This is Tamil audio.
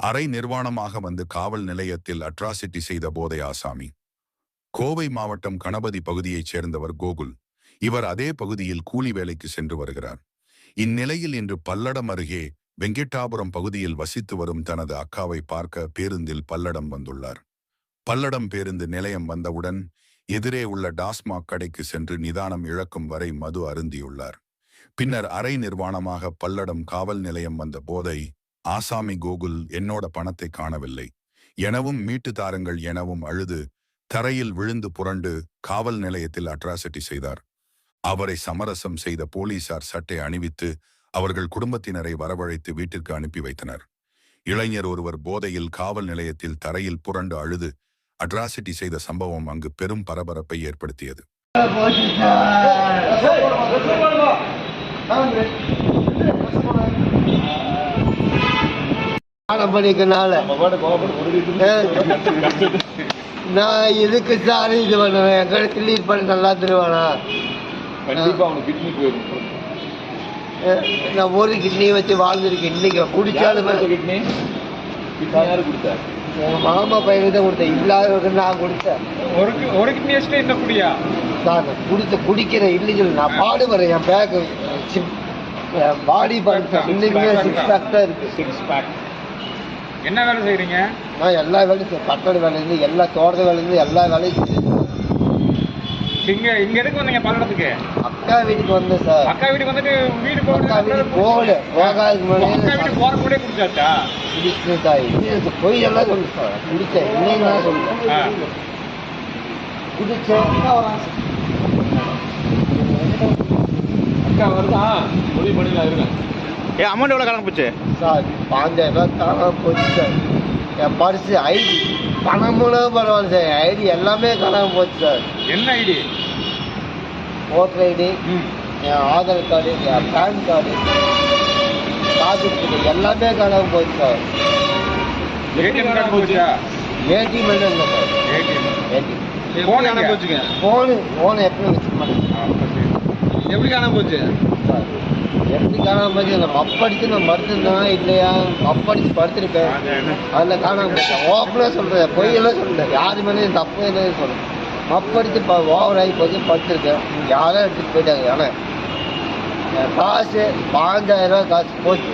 அரை நிர்வாணமாக வந்து காவல் நிலையத்தில் அட்ராசிட்டி செய்த போதை ஆசாமி கோவை மாவட்டம் கணபதி பகுதியைச் சேர்ந்தவர் கோகுல். இவர் அதே பகுதியில் கூலி வேலைக்கு சென்று வருகிறார். இந்நிலையில் இன்று பல்லடம் அருகே வெங்கட்டாபுரம் பகுதியில் வசித்து வரும் தனது அக்காவை பார்க்க பேருந்தில் பல்லடம் வந்துள்ளார். பல்லடம் பேருந்து நிலையம் வந்தவுடன் எதிரே உள்ள டாஸ்மாக் கடைக்கு சென்று நிதானம் இழக்கும் வரை மது அருந்தியுள்ளார். பின்னர் அரை நிர்வாணமாக பல்லடம் காவல் நிலையம் வந்த போதை ஆசாமி கோகுல் என்னோட பணத்தை காணவில்லை. எனவும் மீட்டு தாருங்கள் எனவும் அழுது தரையில் விழுந்து புரண்டு காவல் நிலையத்தில் அட்ராசிட்டி செய்தார். அவரை சமரசம் செய்த போலீசார் சட்டை அணிவித்து அவர்கள் குடும்பத்தினரை வரவழைத்து வீட்டிற்கு அனுப்பி வைத்தனர். இளைஞர் ஒருவர் போதையில் காவல் நிலையத்தில் தரையில் புரண்டு அழுது அட்ராசிட்டி செய்த சம்பவம் அங்கு பெரும் பரபரப்பை ஏற்படுத்தியது. தானம் பண்ணிக்கனால நான் இதுக்கு சார் இது பண்ணுவேன்? என் கடை கிளீன் பண்ணி நல்லா தருவானா? நான் ஒரு கிட்னி வச்சு வாழ்ந்துருக்கேன். இன்னைக்கு குடிச்சாலும் கிட்னி கிட்னி யாரு கொடுத்தாரு எங்க மாமா பையனுக்கு தான் கொடுத்தேன். இல்லாதவருக்கு நான் கொடுத்தேன். ஒரு ஒரு கிட்னி வச்சுட்டு என்ன குடியா? சார் நான் குடித்த குடிக்கிறேன் இல்லைங்க நான் பாடுபடுறேன். என் பேக்கு பாடி பண்ணுறேன் இன்னைக்குமே சிக்ஸ் பேக் தான் இருக்கு. சிக்ஸ் பேக் என்ன வேலை செய்றீங்க? நான் எல்லா வேலையும் செய்வேன். கட்டட வேலையிலேருந்து எல்லா தோட்ட வேலையிலேருந்து எல்லா வேலையும் செய்வேன். இங்க இங்க எதுக்கு வந்தீங்க பல்லடத்துக்கு? அக்கா வீட்டுக்கு வந்தேன் சார். அக்கா வீட்டுக்கு வந்துட்டு வீடு அக்கா வீட்டுக்கு போகல. போகாதுக்கு அக்கா முன்னாடி வீட்டுக்கு போற கூட குடிச்சாச்சா? இது பொய் எல்லாம் சொல்லு சார். குடிச்சேன். இன்னைக்கு தான் சொல்லுவேன் ஆ. குடிச்சேன். அக்கா வருதா? முடிவு பண்ணிடலாம் இருங்க. ஏ அமௌண்ட் எவ்வளோ கணக்கு போச்சு? சார் பாஞ்சாயிரம் ரூபாய் காணாம போச்சு சார். என் பர்ஸு ஐடி பணமும் பரவாயில்ல சார். ஐடி எல்லாமே காணாம போச்சு சார். என்ன ஐடி? ஓட்டர் ஐடி என் ஆதார் கார்டு என் பேன் கார்டு காப்பீடு எல்லாமே காணாம போச்சு சார். ஏடிஎம் கார்டு போச்சா? ஏடிஎம் இல்லை சார். ஏடிஎம். ஏடிஎம். போன் என்ன போச்சுங்க ஃபோனு ஃபோனை எப்பவும் வச்சுக்க மாட்டேன். எப்படி காணாம போச்சு? எப்படி காணாம போச்சு? அந்த மப்படிச்சு நான் மறுத்துருந்தேனா இல்லையா? மப்படிச்சு படுத்திருப்பேன் அதில் காணாம போச்சேன் ஓப்பனாக சொல்கிறேன் பொய்யெல்லாம் சொல்கிறேன் யாரு மேலேயும் தப்பு இல்லைன்னு சொல்கிறேன் மப்படிச்சு இப்போ ஓவர் ஆகி போச்சு படுத்திருக்கேன். யாரும் எடுத்துகிட்டு போயிட்டாங்க. ஆனால் காசு பாஞ்சாயிரம் காசு போச்சு.